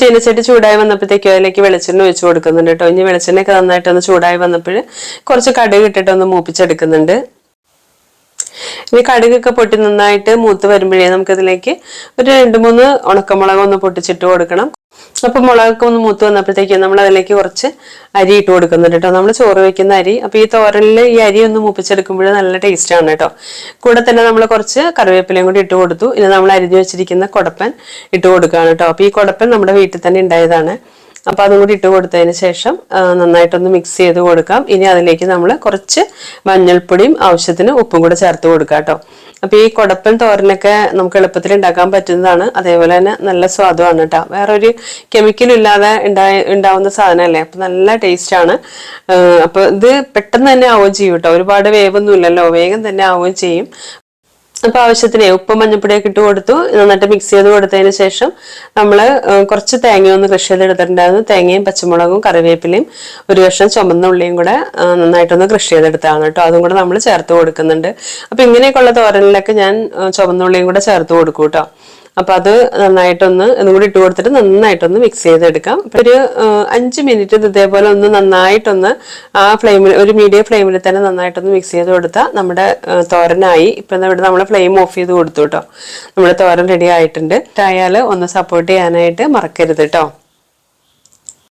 ചീനച്ചട്ടി ചൂടായി വന്നപ്പോഴത്തേക്കും അതിലേക്ക് വെളിച്ചെണ്ണ ഒഴിച്ചു കൊടുക്കുന്നുണ്ട് കേട്ടോ. ഇനി വെളിച്ചെണ്ണയൊക്കെ നന്നായിട്ടൊന്ന് ചൂടായി വന്നപ്പോൾ കുറച്ച് കടുക് ഇട്ടിട്ട് ഒന്ന് മൂപ്പിച്ചെടുക്കുന്നുണ്ട്. ഇനി കടുകൊക്കെ പൊട്ടി നന്നായിട്ട് മൂത്ത് വരുമ്പോഴേ നമുക്കിതിലേക്ക് ഒരു രണ്ട് മൂന്ന് ഉണക്കമുളക് ഒന്ന് പൊട്ടിച്ചിട്ട് കൊടുക്കണം. അപ്പൊ മുളകൊക്കെ ഒന്ന് മൂത്ത് വന്നപ്പോഴത്തേക്കും നമ്മൾ അതിലേക്ക് കുറച്ച് അരി ഇട്ട് കൊടുക്കുന്നുണ്ട് കേട്ടോ. നമ്മൾ ചോറ് വെക്കുന്ന അരി. അപ്പൊ ഈ തോരനിൽ ഈ അരി ഒന്ന് മൂപ്പിച്ചെടുക്കുമ്പോൾ നല്ല ടേസ്റ്റാണ് കേട്ടോ. കൂടെ തന്നെ നമ്മൾ കുറച്ച് കറിവേപ്പിലയും കൂടി ഇട്ട് കൊടുത്തു. ഇനി നമ്മൾ അരിഞ്ഞു വെച്ചിരിക്കുന്ന കുടപ്പൻ ഇട്ട് കൊടുക്കുകയാണ് കേട്ടോ. അപ്പൊ ഈ കുടപ്പൻ നമ്മുടെ വീട്ടിൽ തന്നെ ഉണ്ടായതാണ്. അപ്പൊ അതും കൂടി ഇട്ട് കൊടുത്തതിന് ശേഷം നന്നായിട്ടൊന്ന് മിക്സ് ചെയ്ത് കൊടുക്കാം. ഇനി അതിലേക്ക് നമ്മൾ കുറച്ച് മഞ്ഞൾപ്പൊടിയും ആവശ്യത്തിന് ഉപ്പും കൂടെ ചേർത്ത് കൊടുക്കാം കേട്ടോ. അപ്പം ഈ കുടപ്പൻ തോരനൊക്കെ നമുക്ക് എളുപ്പത്തിൽ ഉണ്ടാക്കാൻ പറ്റുന്നതാണ്. അതേപോലെ തന്നെ നല്ല സ്വാദുമാണ് കേട്ടോ. വേറൊരു കെമിക്കൽ ഇല്ലാതെ ഉണ്ടായ ഉണ്ടാവുന്ന സാധനമല്ലേ? അപ്പം നല്ല ടേസ്റ്റാണ് ആ, ഇത് പെട്ടെന്ന് തന്നെ ആവുകയും ചെയ്യും കേട്ടോ. ഒരുപാട് വേവൊന്നും ഇല്ലല്ലോ വേഗം തന്നെ ആവുകയും ചെയ്യും. അപ്പൊ ആവശ്യത്തിന് ഉപ്പ് മഞ്ഞപ്പൊടിയൊക്കെ ഇട്ട് കൊടുത്തു. നന്നായിട്ട് മിക്സ് ചെയ്ത് കൊടുത്തതിന് ശേഷം നമ്മൾ കുറച്ച് തേങ്ങ ഒന്ന് കൃഷി ചെയ്തെടുത്തിട്ടുണ്ടായിരുന്നു. തേങ്ങയും പച്ചമുളകും കറിവേപ്പിലയും ഒരു കഷ്ണം ചുമന്ന ഉള്ളിയും കൂടെ നന്നായിട്ടൊന്ന് കൃഷി ചെയ്തെടുത്താണ് കേട്ടോ. അതും കൂടെ നമ്മൾ ചേർത്ത് കൊടുക്കുന്നുണ്ട്. അപ്പൊ ഇങ്ങനെയൊക്കെയുള്ള തോരനിലൊക്കെ ഞാൻ ചുമന്ന ഉള്ളിയും കൂടെ ചേർത്ത് കൊടുക്കും കേട്ടോ. അപ്പൊ അത് നന്നായിട്ടൊന്ന് ഒന്നുകൂടി കൂടി ഇട്ട് കൊടുത്തിട്ട് നന്നായിട്ടൊന്ന് മിക്സ് ചെയ്തെടുക്കാം. ഒരു അഞ്ച് മിനിറ്റ് ഇത് ഇതേപോലെ ഒന്ന് നന്നായിട്ടൊന്ന് ആ ഫ്ലെയിമിൽ ഒരു മീഡിയം ഫ്ലെയിമിൽ തന്നെ നന്നായിട്ടൊന്ന് മിക്സ് ചെയ്ത് കൊടുത്താൽ നമ്മുടെ തോരനായി. ഇപ്പൊ ഇവിടെ നമ്മൾ ഫ്ലെയിം ഓഫ് ചെയ്ത് കൊടുത്തു കേട്ടോ നമ്മുടെ തോരൻ റെഡി ആയിട്ടുണ്ട്. ആയാൽ ഒന്ന് സപ്പോർട്ട് ചെയ്യാനായിട്ട് മറക്കരുത് കേട്ടോ